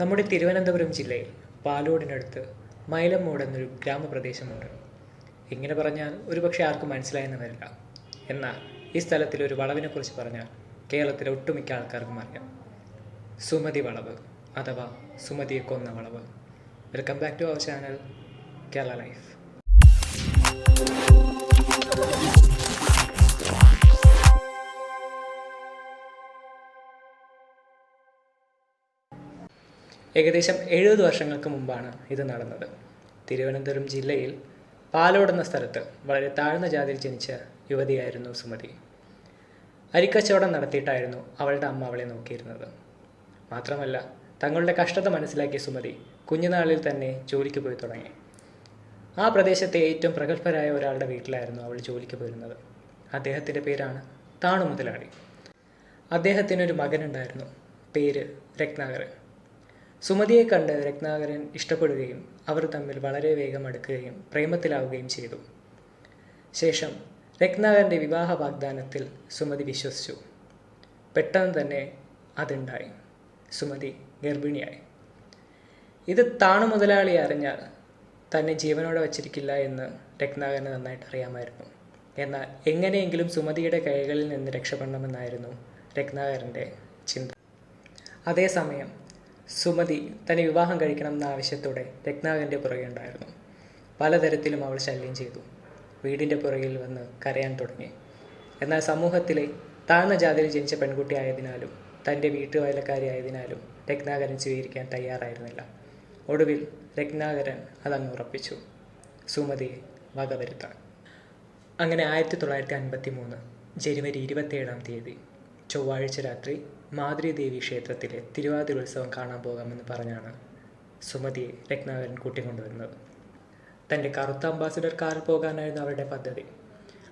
നമ്മുടെ തിരുവനന്തപുരം ജില്ലയിൽ പാലോടിനടുത്ത് മൈലമ്മൂട് എന്നൊരു ഗ്രാമപ്രദേശമുണ്ട്. ഇങ്ങനെ പറഞ്ഞാൽ ഒരുപക്ഷെ ആർക്കും മനസ്സിലായെന്ന് വരില്ല. എന്നാൽ ഈ സ്ഥലത്തിൽ ഒരു വളവിനെക്കുറിച്ച് പറഞ്ഞാൽ കേരളത്തിലെ ഒട്ടുമിക്ക ആൾക്കാർക്കും അറിയാം. സുമതി വളവ് അഥവാ സുമതിയെ കൊന്ന വളവ്. Welcome back to our channel Kerala life ഏകദേശം എഴുപത് വർഷങ്ങൾക്ക് മുമ്പാണ് ഇത് നടന്നത്. തിരുവനന്തപുരം ജില്ലയിൽ പാലോട് എന്ന സ്ഥലത്ത് വളരെ താഴ്ന്ന ജാതിയിൽ ജനിച്ച യുവതിയായിരുന്നു സുമതി. അരിക്കച്ചവടം നടത്തിയിട്ടായിരുന്നു അവളുടെ അമ്മ അവളെ നോക്കിയിരുന്നത്. മാത്രമല്ല തങ്ങളുടെ കഷ്ടത മനസ്സിലാക്കിയ സുമതി കുഞ്ഞുനാളിൽ തന്നെ ജോലിക്ക് പോയി തുടങ്ങി. ആ പ്രദേശത്തെ ഏറ്റവും പ്രഗത്ഭരായ ഒരാളുടെ വീട്ടിലായിരുന്നു അവൾ ജോലിക്ക് പോയിരുന്നത്. അദ്ദേഹത്തിന്റെ പേരാണ് താണു മുതലാളി. അദ്ദേഹത്തിനൊരു മകനുണ്ടായിരുന്നു. പേര് രത്നാകരൻ. സുമതിയെ കണ്ട് രത്നാകരൻ ഇഷ്ടപ്പെടുകയും അവർ തമ്മിൽ വളരെ വേഗം അടുക്കുകയും പ്രേമത്തിലാവുകയും ചെയ്തു. ശേഷം രത്നാകരന്റെ വിവാഹ വാഗ്ദാനത്തിൽ സുമതി വിശ്വസിച്ചു. പെട്ടെന്ന് തന്നെ അതുണ്ടായി. സുമതി ഗർഭിണിയായി. ഇത് താണു മുതലാളി അറിഞ്ഞാൽ തന്നെ ജീവനോടെ വച്ചിരിക്കില്ല എന്ന് രത്നാകരന് നന്നായിട്ട് അറിയാമായിരുന്നു. എന്നാൽ എങ്ങനെയെങ്കിലും സുമതിയുടെ കൈകളിൽ നിന്ന് രക്ഷപ്പെടണമെന്നായിരുന്നു രത്നാകരന്റെ ചിന്ത. അതേസമയം സുമതി തന്നെ വിവാഹം കഴിക്കണം എന്ന ആവശ്യത്തോടെ രത്നാകരന്റെ പുറകെ ഉണ്ടായിരുന്നു. പലതരത്തിലും അവൾ ശല്യം ചെയ്തു. വീടിന്റെ പുറകിൽ വന്ന് കരയാൻ തുടങ്ങി. എന്നാൽ സമൂഹത്തിലെ താഴ്ന്ന ജാതിയിൽ ജനിച്ച പെൺകുട്ടി ആയതിനാലും തന്റെ വീട്ടുവേലക്കാരി രത്നാകരൻ സ്വീകരിക്കാൻ തയ്യാറായിരുന്നില്ല. ഒടുവിൽ രത്നാകരൻ അതങ്ങ് ഉറപ്പിച്ചു. സുമതിയെ വകവരുത്താൻ. അങ്ങനെ ആയിരത്തി തൊള്ളായിരത്തി അൻപത്തി മൂന്ന് ജനുവരി ഇരുപത്തിയേഴാം തീയതി ചൊവ്വാഴ്ച രാത്രി മാതൃദേവി ക്ഷേത്രത്തിലെ തിരുവാതിര ഉത്സവം കാണാൻ പോകാമെന്ന് പറഞ്ഞാണ് സുമതിയെ രത്നാകരൻ കൂട്ടിക്കൊണ്ടുവരുന്നത്. തന്റെ കറുത്ത അംബാസിഡർ കാറിൽ പോകാനായിരുന്നു അവരുടെ പദ്ധതി.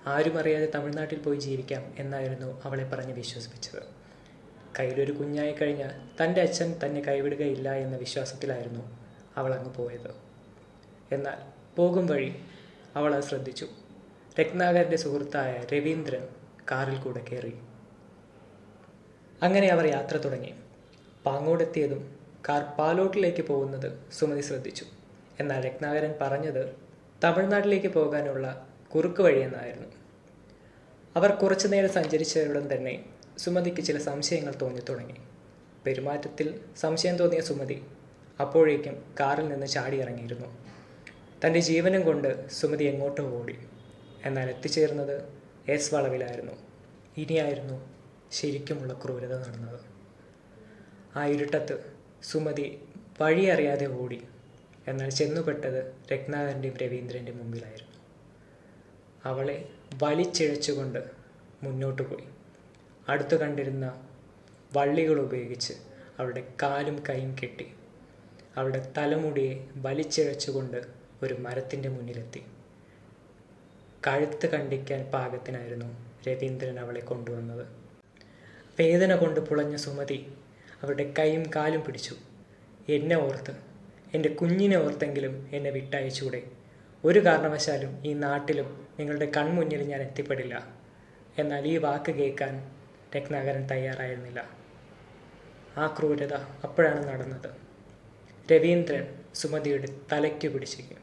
ആരും അറിയാതെ തമിഴ്നാട്ടിൽ പോയി ജീവിക്കാം എന്നായിരുന്നു അവളെ പറഞ്ഞ് വിശ്വസിപ്പിച്ചത്. കയ്യിലൊരു കുഞ്ഞായി കഴിഞ്ഞാൽ തന്റെ അച്ഛൻ തന്നെ കൈവിടുകയില്ല എന്ന വിശ്വാസത്തിലായിരുന്നു അവൾ അങ്ങ് പോയത്. എന്നാൽ പോകും വഴി അവൾ ശ്രദ്ധിച്ചു. രത്നാകരന്റെ സുഹൃത്തായ രവീന്ദ്രൻ കാറിൽ കൂടെ കയറി അങ്ങനെ അവർ യാത്ര തുടങ്ങി. പാങ്ങോടെത്തിയതും കാർ പാലോട്ടിലേക്ക് പോകുന്നത് സുമതി ശ്രദ്ധിച്ചു. എന്നാൽ രത്നാകരൻ പറഞ്ഞത് തമിഴ്നാട്ടിലേക്ക് പോകാനുള്ള കുറുക്ക് വഴിയെന്നായിരുന്നു. അവർ കുറച്ചു നേരം സഞ്ചരിച്ചവരുടൻ തന്നെ സുമതിക്ക് ചില സംശയങ്ങൾ തോന്നി തുടങ്ങി. പെരുമാറ്റത്തിൽ സംശയം തോന്നിയ സുമതി അപ്പോഴേക്കും കാറിൽ നിന്ന് ചാടിയിറങ്ങിയിരുന്നു തന്റെ ജീവനും കൊണ്ട് സുമതി എങ്ങോട്ടോ ഓടി. എന്നാൽ എത്തിച്ചേർന്നത് എസ് വളവിലായിരുന്നു. ഇനിയായിരുന്നു ശരിക്കുമുള്ള ക്രൂരത നടന്നത്. ആ ഇരുട്ടത്ത് സുമതി വഴി അറിയാതെ ഓടി. എന്നാൽ ചെന്നുപെട്ടത് രത്നാകരന്റെയും രവീന്ദ്രന്റെ മുമ്പിലായിരുന്നു. അവളെ വലിച്ചിഴച്ചുകൊണ്ട് മുന്നോട്ട് പോയി. അടുത്തു കണ്ടിരുന്ന വള്ളികൾ ഉപയോഗിച്ച് അവളുടെ കാലും കൈയും കെട്ടി അവളുടെ തലമുടിയെ വലിച്ചിഴച്ചുകൊണ്ട് ഒരു മരത്തിന്റെ മുന്നിലെത്തി. കഴുത്ത് കണ്ടിക്കാൻ പാകത്തിനായിരുന്നു രവീന്ദ്രൻ അവളെ കൊണ്ടുവന്നത്. വേദന കൊണ്ട് പുളഞ്ഞ സുമതി അവരുടെ കൈയും കാലും പിടിച്ചു. എന്നെ ഓർത്ത് എന്റെ കുഞ്ഞിനെ ഓർത്തെങ്കിലും എന്നെ വിട്ടയച്ചുകൂടെ ഒരു കാരണവശാലും ഈ നാട്ടിലും നിങ്ങളുടെ കൺമുന്നിൽ ഞാൻ എത്തിപ്പെടില്ല. എന്നാൽ ഈ വാക്ക് കേൾക്കാൻ രത്നാകരൻ തയ്യാറായിരുന്നില്ല. ആ ക്രൂരത അപ്പോഴാണ് നടന്നത്. രവീന്ദ്രൻ സുമതിയുടെ തലയ്ക്ക് പിടിച്ചിരിക്കും.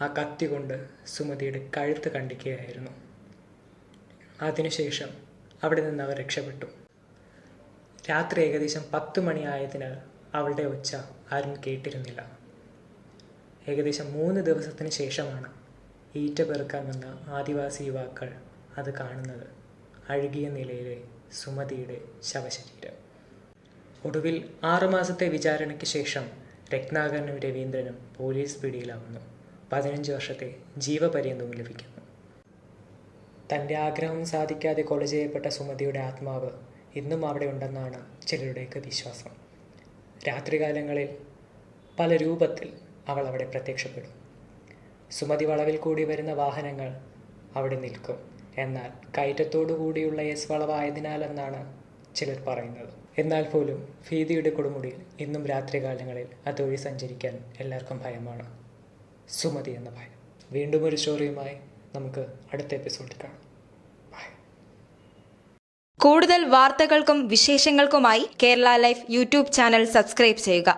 ആ കത്തി കൊണ്ട് സുമതിയുടെ കഴുത്ത് കണ്ടിക്കുകയായിരുന്നു അതിനുശേഷം അവിടെ നിന്ന് അവർ രക്ഷപ്പെട്ടു. രാത്രി ഏകദേശം പത്ത് മണിയായതിനാൽ അവളുടെ ഒച്ച ആരും കേട്ടിരുന്നില്ല. ഏകദേശം മൂന്ന് ദിവസത്തിന് ശേഷമാണ് ഈറ്റ പെറുക്കാൻ വന്ന ആദിവാസി യുവാക്കൾ അത് കാണുന്നത്. അഴുകിയ നിലയിലെ സുമതിയുടെ ശവശരീരം. ഒടുവിൽ ആറുമാസത്തെ വിചാരണയ്ക്ക് ശേഷം രത്നാകരനും രവീന്ദ്രനും പോലീസ് പിടിയിലാവുന്നു. പതിനഞ്ച് വർഷത്തെ ജീവപര്യന്തവും ലഭിക്കുന്നു. തന്റെ ആഗ്രഹം സാധിക്കാതെ കൊല ചെയ്യപ്പെട്ട സുമതിയുടെ ആത്മാവ് ഇന്നും അവിടെ ഉണ്ടെന്നാണ് ചിലരുടെയൊക്കെ വിശ്വാസം. രാത്രികാലങ്ങളിൽ പല രൂപത്തിൽ അവൾ അവിടെ പ്രത്യക്ഷപ്പെടും. സുമതി വളവിൽ കൂടി വരുന്ന വാഹനങ്ങൾ അവിടെ നിൽക്കും. എന്നാൽ കയറ്റത്തോടു കൂടിയുള്ള എസ് വളവായതിനാലെന്നാണ് ചിലർ പറയുന്നത്. എന്നാൽ പോലും ഭീതിയുടെ കൊടുമുടിയിൽ ഇന്നും രാത്രികാലങ്ങളിൽ അതുവഴി സഞ്ചരിക്കാൻ എല്ലാവർക്കും ഭയമാണ്. സുമതി എന്ന ഭയം. വീണ്ടും ഒരു സ്റ്റോറിയുമായി നമുക്ക് അടുത്ത എപ്പിസോഡിൽ കാണാം. കൂടുതൽ വാർത്തകൾക്കും വിശേഷങ്ങൾക്കുമായി Kerala life YouTube channel subscribe ചെയ്യുക.